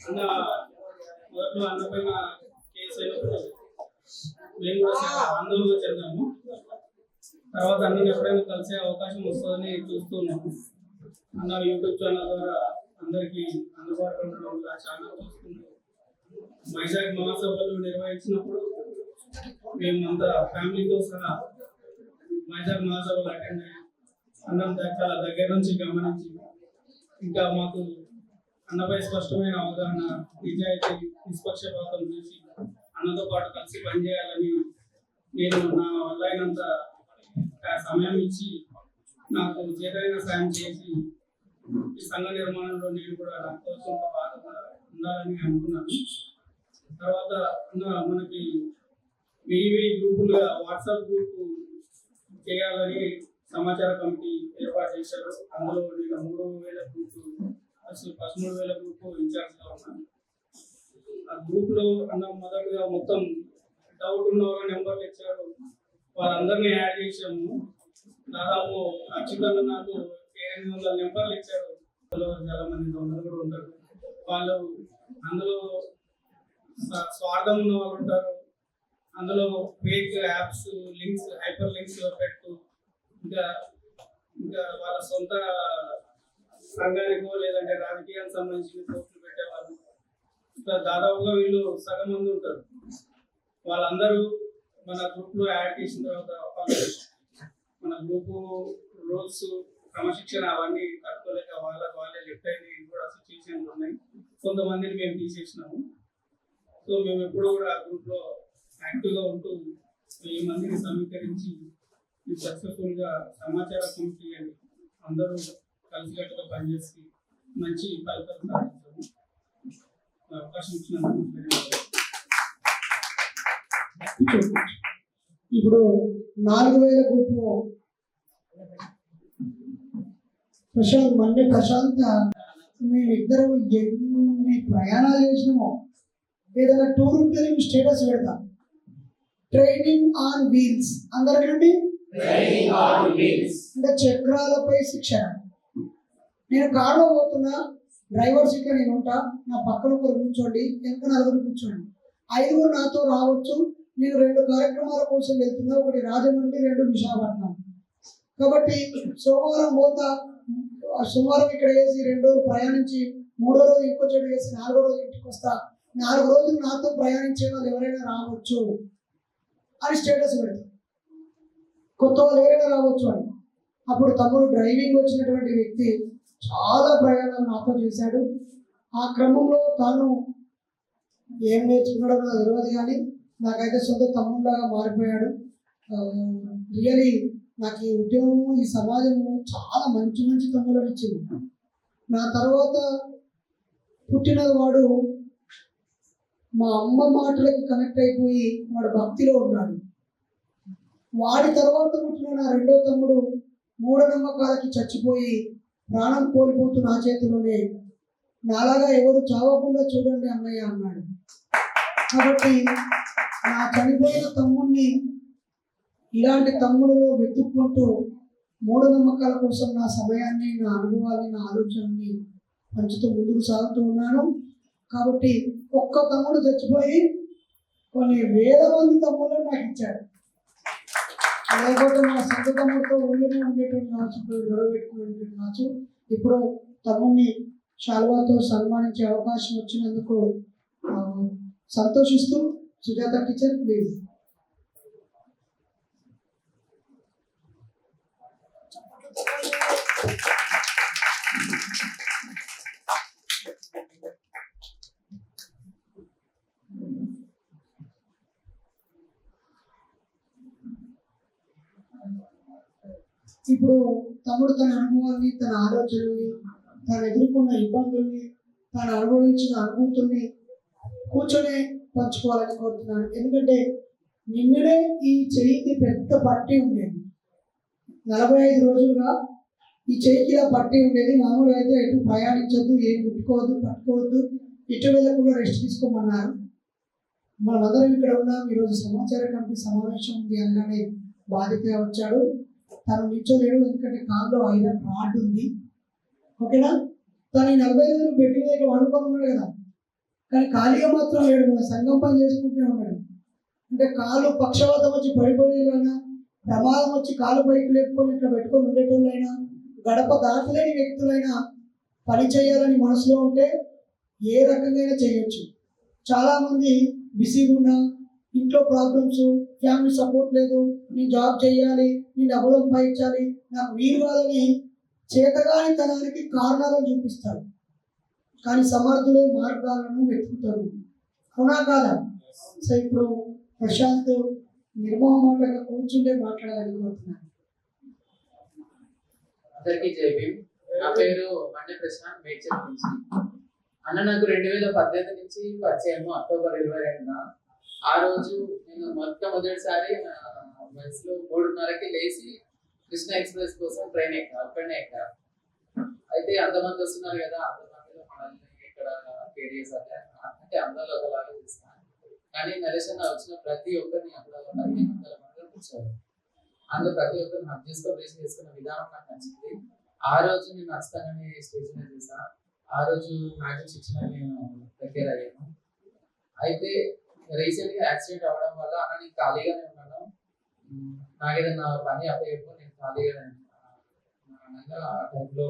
అన్న మొదట్లో కేసు అయినప్పుడు మేము కూడా చాలా ఆందోళన చెందాము తర్వాత అన్ని ఎప్పుడైనా కలిసే అవకాశం వస్తుందని చూస్తున్నాము అన్న యూట్యూబ్ ఛానల్ ద్వారా అందరికీ అందుబాటులో ఉండడం వల్ల చాలా వైజాగ్ మహాసభలు నిర్వహించినప్పుడు మేమంతా ఫ్యామిలీతో సహా వైజాగ్ మహాసభలు అటెండ్ అయ్యాం అన్నం ద- చాలా దగ్గర నుంచి గమనించి ఇంకా మాకు అన్నపై స్పష్టమైన అవగాహన నిజాయితీ నిష్పక్షపాతం చూసి అన్నతో పాటు కలిసి పనిచేయాలని నేను నా వల్ల అయినంత సమయం ఇచ్చి నాకు చేతైన సాయం చేసి ఈ సంఘ నిర్మాణంలో నేను కూడా నాతో ఒక బాధగా ఉండాలని అనుకున్నాను. తర్వాత మనకి వెయ్యి వెయ్యి గ్రూపులుగా వాట్సాప్ గ్రూప్ చేయాలని సమాచార కమిటీ ఏర్పాటు చేశారు. అందులో నేను మూడు వేల గ్రూప్ అసలు పదమూడు వేల గ్రూప్ ఇన్ఛార్జ్గా ఉన్నాను. ఆ గ్రూప్లో అన్న మొదటగా మొత్తం డౌట్ ఉన్న వాళ్ళ నెంబర్లు ఇచ్చారు. వాళ్ళందరినీ యాడ్ చేసాము దాదాపు ఖచ్చితంగా నాకు ఎనిమిది వందల నెంబర్లు ఇచ్చారు. అందులో చాలా మంది దొంగలు కూడా ఉంటారు. వాళ్ళు అందులో స్వార్థం ఉన్న వాళ్ళు ఉంటారు. అందులో fake apps links hyper links పెట్టు ఇంకా ఇంకా వాళ్ళ సొంత సంఘానికో లేదంటే రాజకీయానికి సంబంధించిన పోస్టులు పెట్టేవాళ్ళు. ఇంకా దాదాపుగా వీళ్ళు సగం మంది ఉంటారు. వాళ్ళందరూ మన గ్రూప్లో యాడ్ చేసిన తర్వాత మన గ్రూప్ రూల్స్ క్రమశిక్షణ అవన్నీ కట్టుకోలేక వాళ్ళకి వాళ్ళే లెఫ్ట్ అయిన కూడా సిచ్యువేషన్లు ఉన్నాయి. కొంతమందిని మేము తీసేసినాము. సో మేము ఎప్పుడూ కూడా గ్రూప్లో యాక్టివ్గా ఉంటూ ఈ మందిని సమీకరించి సక్సెస్ఫుల్గా సమాచార కమిటీ అందరూ కలిసికట్టుగా పనిచేసి మంచి ఫలితాలు సాధించాము అవకాశం ఇచ్చినందుకు ఇప్పుడు నాలుగు వేల గ్రూపు ప్రశాంత్ మన్నే ప్రశాంత్ మేమిద్దరం ఎన్ని ప్రయాణాలు చేసినామో ఏదైనా టూర్ ఉంటే స్టేటస్ పెడతాం. ట్రైనింగ్ ఆన్ వీల్స్ అందరికండి అంటే చక్రాలపై శిక్షణ. నేను కారులో పోతున్నా డ్రైవర్ సీట్లో నేను ఉంటా నా పక్కన ఒకరు కూర్చోండి వెనక నలుగురు కూర్చోండి. ఐదుగురు నాతో రావచ్చు నేను రెండు కార్యక్రమాల కోసం వెళ్తున్నా ఒకటి రాజమండ్రి రెండు విశాఖపట్నం. కాబట్టి సోమవారం పోతా సోమవారం ఇక్కడ వేసి రెండు రోజులు ప్రయాణించి మూడో రోజు ఇంకో చోటు వేసి నాలుగో రోజు ఇంటికి వస్తా. నాలుగు రోజులు నాతో ప్రయాణించే వాళ్ళు ఎవరైనా రావచ్చు. అని స్టేటస్ పెడతాం. కొత్త వాళ్ళు ఎవరైనా రావచ్చు అని. అప్పుడు తమ్ముడు డ్రైవింగ్ వచ్చినటువంటి వ్యక్తి చాలా ప్రయాణాలు నాతో చేశాడు. ఆ క్రమంలో తాను ఏం నేర్చుకున్నాడో నాకు తెలియదు కానీ నాకైతే సొంత తమ్ముళ్ళగా మారిపోయాడు. రియలీ నాకు ఈ ఉద్యోగము ఈ సమాజము చాలా మంచి మంచి తమ్ములను ఇచ్చింది. నా తర్వాత పుట్టిన వాడు మా అమ్మ మాటలకి కనెక్ట్ అయిపోయి వాడు భక్తిలో ఉన్నాడు. వాడి తర్వాత పుట్టిన నా రెండో తమ్ముడు మూఢనమ్మకాలకి చచ్చిపోయి ప్రాణం కోల్పోతూ నా చేతిలోనే నాలాగా ఎవరు చావకుండా చూడండి అన్నయ్య అన్నాడు. కాబట్టి నా చనిపోయిన తమ్ముడిని ఇలాంటి తమ్ముడులో వెతుక్కుంటూ మూఢనమ్మకాల కోసం నా సమయాన్ని నా అనుభవాన్ని నా ఆలోచనని పంచుతూ ముందుకు సాగుతూ ఉన్నాను. కాబట్టి ఒక్క తమ్ముడు చచ్చిపోయి కొన్ని వేల మంది తమ్ముళ్ళని నాకు ఇచ్చాడు. లేకపోతే నా సొంత తమ్ముడితో ఉండేటువంటి కావచ్చు ఇప్పుడు గొడవ పెట్టుకునేటువంటి కావచ్చు ఇప్పుడు తమ్ముడిని శాల్వాతో సన్మానించే అవకాశం వచ్చినందుకు సంతోషిస్తూ సుజాత టీచర్ ప్లీజ్ ఇప్పుడు తమ్ముడు తన అనుభవాన్ని తన ఆలోచనల్ని తను ఎదుర్కొన్న ఇబ్బందుల్ని తాను అనుభవించిన అనుభూతుల్ని కూర్చొని పంచుకోవాలని కోరుతున్నాను. ఎందుకంటే నిన్ననే ఈ చెయ్యికి పెద్ద పట్టి ఉండేది. నలభై ఐదు రోజులుగా ఈ చెయ్యికి ఇలా పట్టి ఉండేది. మామూలుగా అయితే ఎటు ప్రయాణించద్దు ఏం ముట్టుకోవద్దు పట్టుకోవద్దు ఇటు వెళ్ళకుండా రెస్ట్ తీసుకోమన్నారు. మనమందరం ఇక్కడ ఉన్నాం. ఈరోజు సమాచార కమిటీ సమావేశం ఉంది అనగానే బాధిత వచ్చాడు. తను నిల్చోలేడు ఎందుకంటే కాల్లో ఐరన్ రాడ్ ఉంది. ఓకేనా? తను ఈ నలభై రోజులు బెడ్ మీద వండుకొని ఉన్నాడు కదా. కానీ ఖాళీగా మాత్రం లేడు. మన సంఘం పని చేసుకుంటూనే ఉన్నాడు. అంటే కాలు పక్షవాతం వచ్చి పడిపోయేలాగా ప్రమాదం వచ్చి కాలు పైకి లేపుకొని ఇట్లా పెట్టుకొని ఉండేటోళ్ళైనా గడప దాటలేని వ్యక్తులైనా పని చేయాలని మనసులో ఉంటే ఏ రకంగా చేయొచ్చు. చాలామంది బిజీగా ఉన్నా ఇంట్లో ప్రాబ్లమ్స్ ఫ్యామిలీ సపోర్ట్ లేదు నేను జాబ్ చేయాలి నేను డబ్బులు సంపాదించాలి నాకు వీలు కాదని చేతగాని తనానికి కారణాలను చూపిస్తారు కానీ సమర్థులే మార్గాలను వెతుకుతారు. అవునా కాదా? సో ఇప్పుడు ప్రశాంత్ నిర్మోహమాటంగా కూర్చుంటే మాట్లాడాలని కోరుతున్నాను. అందరికీ జై నా పేరు మండే ప్రశాంత్ మేడ్చల్ నుంచి. అన్న నాకు రెండు వేల పద్దెనిమిది నుంచి పరిచయము అక్టోబర్ ఇరవై రెండున. ఆ రోజు నేను మొట్టమొదటిసారి నా వయసులో మూడున్నరకి లేచి కృష్ణ ఎక్స్ప్రెస్ కోసం ట్రైన్ ఎక్కా ఒక్కడనే ఎక్కా అయితే అంతమంది వస్తున్నారు కదా అంతమందిలో మనల్ని ఇక్కడ కేడిఎస్ అంటే అందరిలో ఒకలాగా చూస్తాను కానీ నరేష్ అన్న వచ్చిన ప్రతి ఒక్కరిని అందులో పదిహేను వందల మంది కూర్చోవాలి. అందులో ప్రతి ఒక్కరిని హక్ చేసుకొని రేషన్ చేసుకున్న విధానం నాకు నచ్చింది. ఆ రోజు నేను అస్తానని స్టేజ్ మీద చూసా ఆ రోజు మ్యాజిక్ శిక్షణ నేను దగ్గర అయ్యాను. అయితే రీసెంట్గా యాక్సిడెంట్ అవ్వడం వల్ల అన్న నేను ఖాళీగానే ఉన్నాను. నాకు ఏదైనా పని అప్పయ్యప్పుడు నేను ఖాళీగానే అనగా ఆ టైంలో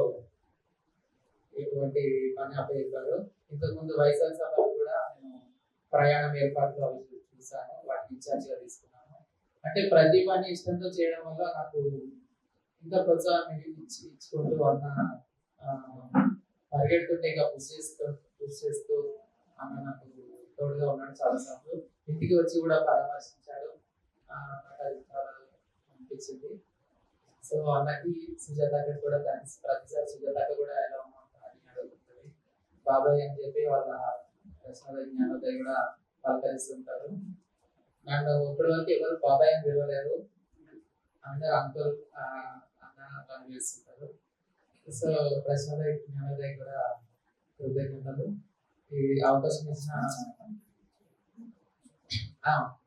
ఎటువంటి పని అప్పయ్యారు ఇంతకుముందు వైశాఖ సభలో కూడా నేను ప్రయాణం ఏర్పాట్లు అవి చూసాను వాటిని ఇన్ఛార్జిగా తీసుకున్నాను. అంటే ప్రతి పని ఇష్టంతో చేయడం వల్ల నాకు ఇంకా ప్రోత్సాహం ఇచ్చి ఇచ్చుకుంటూ అన్న పరిగెడుతుంటే ఇంకా పుష్ చేస్తూ పుష్ చేస్తూ అన్న నాకు గా ఉన్నాడు చాలా సార్లు ఇంటికి వచ్చి కూడా పరామర్శించాడు. అది చాలా అనిపించింది సో అన్నకి సుజాతకి కూడా థ్యాంక్స్. ప్రతిసారి సుజాతకి కూడా ఎలా అని అడుగుతుంది. బాబాయ్ అని చెప్పి వాళ్ళ ప్రశ్నల జ్ఞానోదయ కూడా పలకరిస్తుంటారు నన్ను ఇప్పటి వరకు ఎవరు బాబాయ్ అని పిలవలేరు అందరు అంకుల్ అన్న పని చేస్తుంటారు సో ప్రశ్నల జ్ఞానోదయ కూడా కృతజ్ఞతలు. ఈ అవకాశం ఇచ్చిన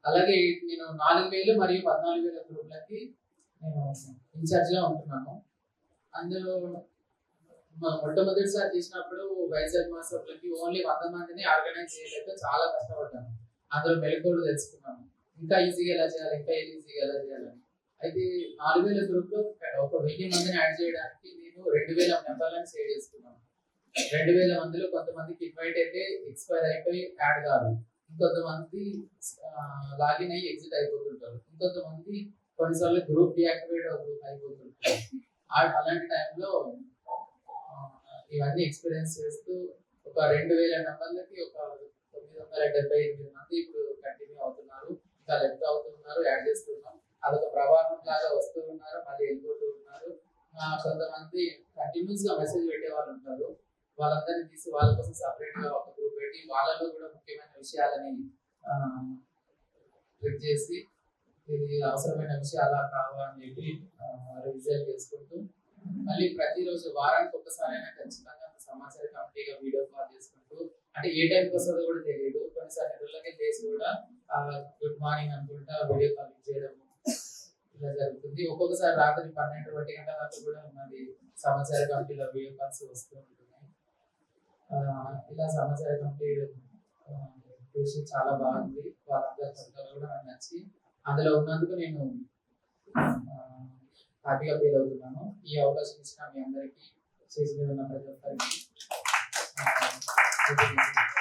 అలాగే నేను నాలుగు వేలు మరియు పద్నాలుగు వేల గ్రూప్లకి నేను ఇన్ఛార్జ్గా ఉంటున్నాను. అందులో మొట్టమొదటిసారి చేసినప్పుడు వైజాగ్ మాసంలోకి ఓన్లీ వంద మందిని ఆర్గనైజ్ చేయలేక చాలా కష్టపడ్డాను. అందులో మెలకువలు తెలుసుకున్నాను. ఇంకా ఈజీగా ఎలా చేయాలి? ఇంకా ఈజీగా ఎలా చేయాలని అయితే నాలుగు వేల గ్రూప్లో ఒక వెయ్యి మందిని యాడ్ చేయడానికి నేను రెండు వేల మెంబర్లను సేవ్ చేసుకున్నాను. రెండు వేల మందిలో కొంతమందికి ఇన్వైట్ అయితే ఎక్స్పైర్ అయిపోయి యాడ్ కాదు. ఇంకొంతమంది లాగిన్ అయ్యి ఎగ్జిట్ అయిపోతుంటారు. ఇంకొంతమంది కొన్నిసార్లు గ్రూప్ డియాక్టివేట్ అయిపోతుంటారు. ఆ- అలాంటి టైంలో ఇవన్నీ ఎక్స్పీరియన్స్ చేస్తూ ఒక రెండు వేల నెంబర్లకి ఒక తొమ్మిది వందల డెబ్బై ఎనిమిది మంది ఇప్పుడు కంటిన్యూ అవుతున్నారు. ఇంకా లెఫ్ట్ అవుతున్నారు యాడ్ చేస్తున్నాం. అదొక ప్రవాహం లాగా వస్తూ ఉన్నారు మళ్ళీ వెళ్ళిపోతూ ఉన్నారు. కొంతమంది కంటిన్యూస్గా మెసేజ్ పెట్టే వాళ్ళు ఉంటారు. వాళ్ళందరినీ తీసి వాళ్ళ కోసం సపరేట్గా ఒక పెట్టి వాళ్ళలో కూడా ముఖ్యమైన విషయాలని క్లిక్ చేసి ఇది అవసరమైన విషయాలా కావా అని చెప్పి రివిజన్ చేసుకుంటూ మళ్ళీ ప్రతిరోజు వారానికి ఒక్కసారైనా ఖచ్చితంగా సమాచార కమిటీగా వీడియో కాల్ చేసుకుంటూ అంటే ఏ టైంకి వస్తుందో కూడా తెలియదు. కొన్నిసార్లు నిధులకి చేసి కూడా గుడ్ మార్నింగ్ అనుకుంటా వీడియో కాల్ చేయడం ఇలా జరుగుతుంది. ఒక్కొక్కసారి రాత్రి పన్నెండు ఒకటి గంటల దాకా కూడా ఉన్నది సమాచార కమిటీలో వీడియో కాల్స్ వస్తూ ఇలా సమాచార కమిటీ ఆ, చాలా బాగుంది వాళ్ళందరి కూడా నాకు నచ్చి అందులో ఉన్నందుకు నేను హ్యాపీగా ఫీల్ అవుతున్నాను ఈ అవకాశం ఇచ్చిన మీ అందరికీ చేసి ప్రతి ఒక్కరికి ఆ, కృతజ్ఞతలు.